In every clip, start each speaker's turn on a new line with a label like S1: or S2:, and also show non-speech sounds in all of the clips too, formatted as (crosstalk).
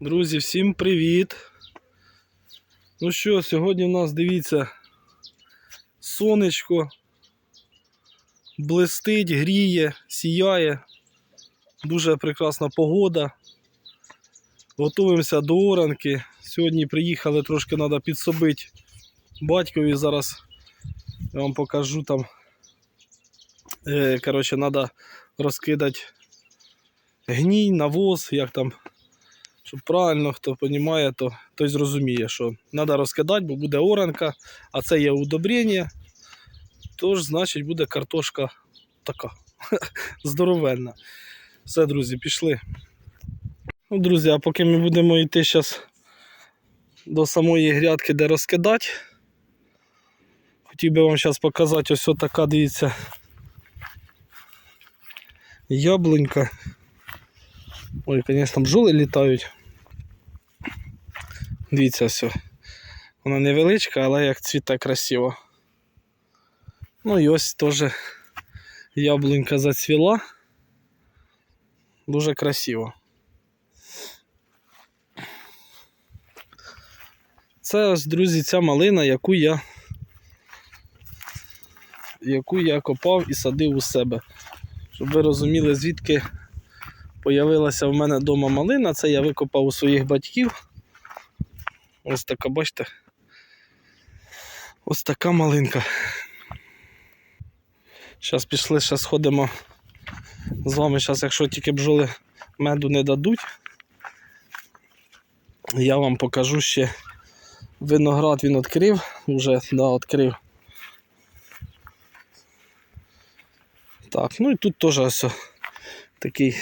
S1: Друзі, всім привіт! Ну що, сьогодні у нас дивіться сонечко блистить, гріє, сіяє. Дуже прекрасна погода. Готуємося до оранки. Сьогодні приїхали, трошки треба підсобити батькові. Зараз я вам покажу там. Е, коротше, треба розкидати гній, навоз, як там щоб правильно хто розуміє, то той зрозуміє, що треба розкидати, бо буде оранка, а це є удобрення. Тож, значить, буде картошка така (laughs) здоровенна. Все, друзі, пішли. Ну, друзі, а поки ми будемо йти зараз до самої грядки, де розкидати, хотів би вам зараз показати ось така, дивіться, яблунька. Ой, звісно, бджоли літають. Дивіться все. Вона невеличка, але як цвіте красиво. Ну і ось теж яблунька зацвіла. Дуже красиво. Це ось, друзі, ця малина, яку я яку я копав і садив у себе. Щоб ви розуміли, звідки появилася в мене вдома малина. Це я викопав у своїх батьків. Ось така, бачите. Ось така малинка. Зараз пішли, ще сходимо з вами. Зараз, якщо тільки бджоли меду не дадуть, я вам покажу ще виноград він відкрив, вже да, відкрив. Так, ну і тут теж ось такий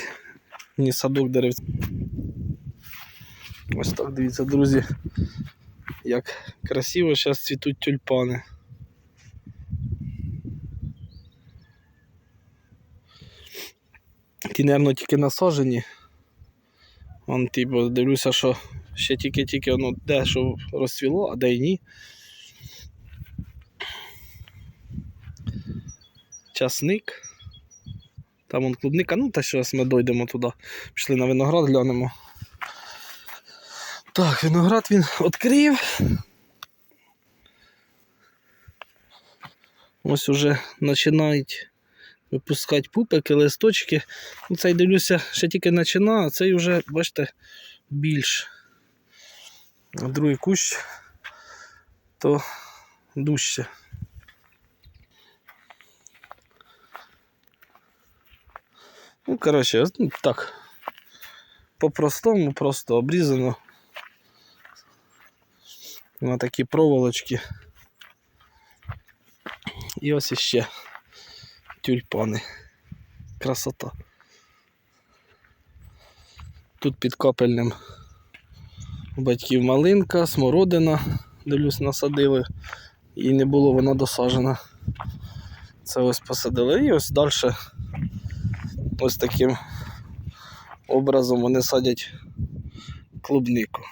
S1: мені садок дерев. Ось так дивіться, друзі, як красиво зараз цвітуть тюльпани. Ті, мабуть, тільки насаджені. Вон, типу, дивлюся, що ще тільки-тільки воно де що розцвіло, а де й ні. Часник. Там вон клубника, ну та зараз ми дойдемо туди. Пішли на виноград, глянемо. Так, виноград він відкрив. Ось уже починають випускати пупики, листочки. Ну, Цей дивлюся, ще тільки починає, а цей вже, бачите, більш. А другий кущ то дужче. Ну, коротше, ну, так. По-простому, просто обрізано. На такі проволочки. І ось іще тюльпани. Красота. Тут під капельним у батьків малинка, смородина, дивлюсь, насадили, і не було вона досаджена. Це ось посадили і ось далі ось таким образом вони садять клубнику.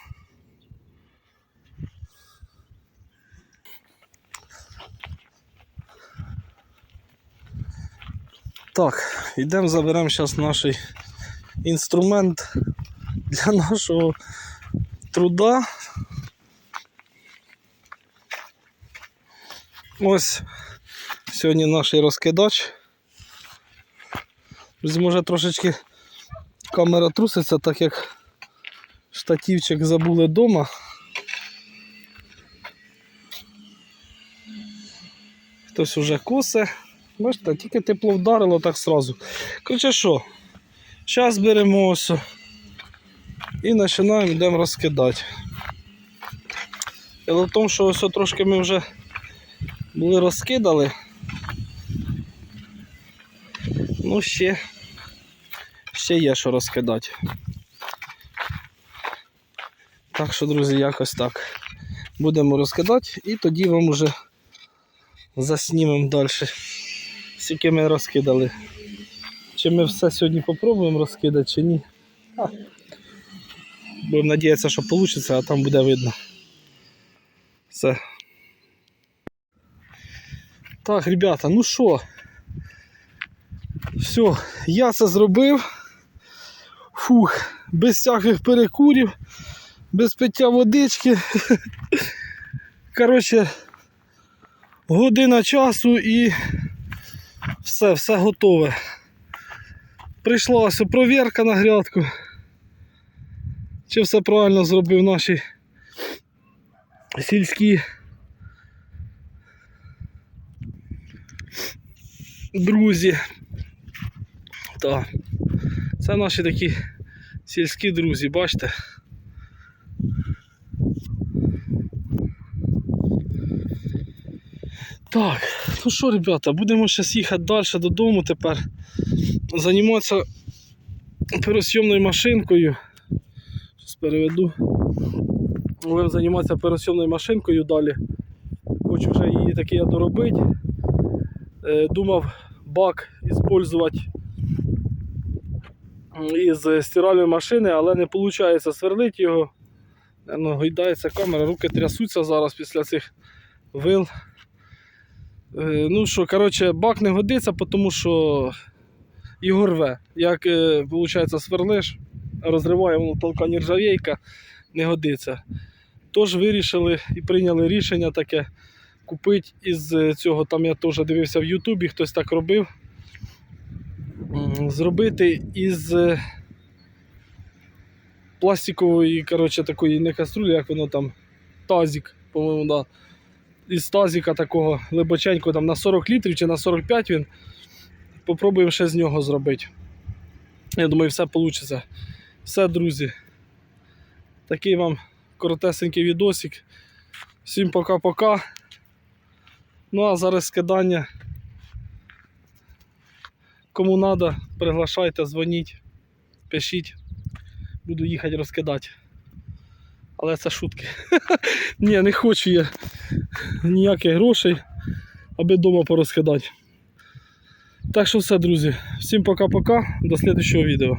S1: Так, йдемо заберемо зараз наш інструмент для нашого труда. Ось сьогодні наш розкидач. Може трошечки камера труситься, так як штативчик забули вдома. Хтось уже косе. Бачите, тільки тепло вдарило так сразу. Короче що, зараз беремо ось і починаємо йдемо розкидати. Дело в тому, що ось трошки ми вже були розкидали. Ну, ще, ще є що розкидати. Так що, друзі, якось так. Будемо розкидати і тоді вам вже заснімемо далі, скільки ми розкидали. Чи ми все сьогодні попробуємо розкидати, чи ні. Будемо надіятися, що вийде, а там буде видно. Все. Так, ребята, ну що? Все, я це зробив. Фух, без всяких перекурів, без пиття водички. Коротше, година часу і все, все готове. Прийшла ось провірка на грядку. Чи все правильно зробив наші сільські друзі. Так. Це наші такі сільські друзі, бачите? Так, ну що, ребята, будемо зараз їхати далі додому тепер. Займатися пересйомною машинкою. Зараз переведу. Будемо займатися пересйомною машинкою далі. Хочу вже її таки я доробити. Е, Думав бак використовувати із стиральної машини, але не виходить сверлити його. Гойдається камера, руки трясуться зараз після цих вил. Е, Ну що, коротше, бак не годиться, тому що його рве. Як виходить, сверлиш, розриває воно толка нержавейка, не годиться. Тож вирішили і прийняли рішення таке купити із цього, там я теж дивився в Ютубі, хтось так робив. Зробити із е, пластикової, коротше, такої не каструлі, як воно там, тазик, по-моєму, да. Із тазика такого глибоченького там на 40 літрів чи на 45 він. Попробуємо ще з нього зробити. Я думаю, все вийде. Все, друзі. Такий вам коротесенький відосик. Всім пока-пока. Ну а зараз скидання. Кому треба, приглашайте, дзвоніть, пишіть. Буду їхати розкидати. Але це шутки. (laughs) Ні, не хочу я ніяких грошей, аби вдома порозкидати. Так що все, друзі. Всім пока-пока. До слідчого відео.